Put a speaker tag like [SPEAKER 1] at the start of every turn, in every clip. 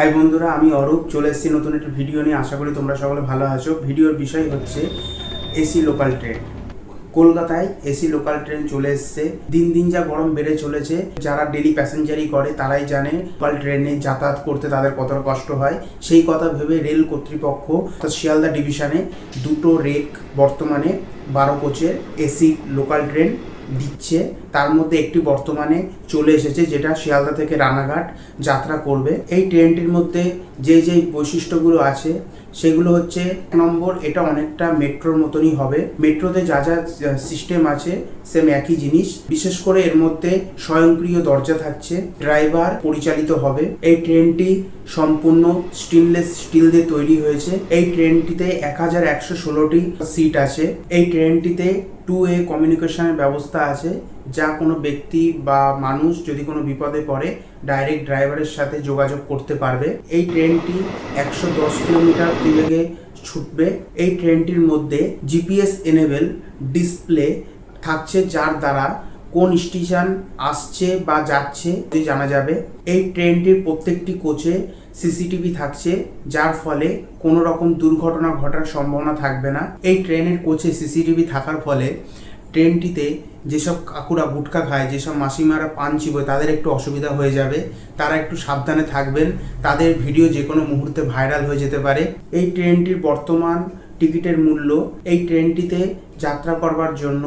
[SPEAKER 1] High বন্ধুরা, আমি অরূপ, চলে এসেছি নতুন একটা ভিডিও নিয়ে। আশা করি তোমরা সকলে ভালো আছো। ভিডিওর বিষয় হচ্ছে এসি লোকাল ট্রেন কলকাতায় এসি লোকাল ট্রেন চলে এসছে। দিন দিন যা গরম বেড়ে চলেছে, যারা ডেলি প্যাসেঞ্জারই করে, তারাই জানে লোকাল ট্রেনে যাতায়াত করতে তাদের কতটা কষ্ট হয়। সেই কথা ভেবে রেল কর্তৃপক্ষ শিয়ালদা ডিভিশনে দুটো রেক বর্তমানে বারো কোচের এসি লোকাল ট্রেন দিচ্ছে। তার মধ্যে একটি বর্তমানে চলে এসেছে, যেটা শিয়ালদা থেকে রানাঘাট যাত্রা করবে। এই ট্রেনটির মধ্যে যে যে বৈশিষ্ট্যগুলো আছে, সেগুলো হচ্ছে এক নম্বর, এটা অনেকটা মেট্রোর মতনই হবে। মেট্রোতে যা যা সিস্টেম আছে, সেম একই জিনিস। বিশেষ করে এর মধ্যে স্বয়ংক্রিয় দরজা থাকছে, ড্রাইভার পরিচালিত হবে। এই ট্রেনটি সম্পূর্ণ স্টেনলেস স্টিল দিয়ে তৈরি হয়েছে। এই ট্রেনটিতে এক হাজার একশো ষোলোটি সিট আছে। এই ট্রেনটিতে টু এ কমিউনিকেশনের ব্যবস্থা আছে, যা কোনো ব্যক্তি বা মানুষ যদি কোনো বিপদে পড়ে ডাইরেক্ট ড্রাইভারের সাথে যোগাযোগ করতে পারবে। এই ট্রেনটি একশো দশ কিলোমিটার বেগে ছুটবে। এই ট্রেনটির মধ্যে জিপিএস এনেবেল ডিসপ্লে থাকছে, যার দ্বারা কোন স্টেশন আসছে বা যাচ্ছে জানা যাবে। এই ট্রেনটির প্রত্যেকটি কোচে সিসিটিভি থাকছে, যার ফলে কোনো রকম দুর্ঘটনা ঘটার সম্ভাবনা থাকবে না। এই ট্রেনের কোচে সিসিটিভি থাকার ফলে ট্রেনটিতে যেসব কাকুরা গুটখা খায়, যেসব মাসিমারা পান চিবোয়, তাদের একটু অসুবিধা হয়ে যাবে। তারা একটু সাবধানে থাকবেন। তাদের ভিডিও যে কোনো মুহূর্তে ভাইরাল হয়ে যেতে পারে। এই ট্রেনটির বর্তমান টিকিটের মূল্য, এই ট্রেনটিতে যাত্রা করবার জন্য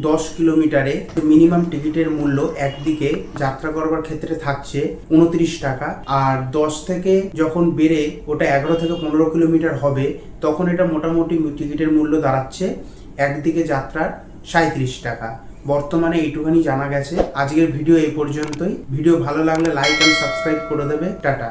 [SPEAKER 1] দশ কিলোমিটারে মিনিমাম টিকিটের মূল্য একদিকে যাত্রা করবার ক্ষেত্রে থাকছে উনত্রিশ টাকা। আর দশ থেকে যখন বেড়ে ওটা এগারো থেকে পনেরো কিলোমিটার হবে, তখন এটা মোটামুটি টিকিটের মূল্য দাঁড়াচ্ছে একদিকে যাত্রার সাঁত্রিশ টাকা। বর্তমানে এইটুখানি জানা গেছে। আজকের ভিডিও এই পর্যন্তই। ভিডিও ভালো লাগলে লাইক অ্যান্ড সাবস্ক্রাইব করে দেবে। টাটা।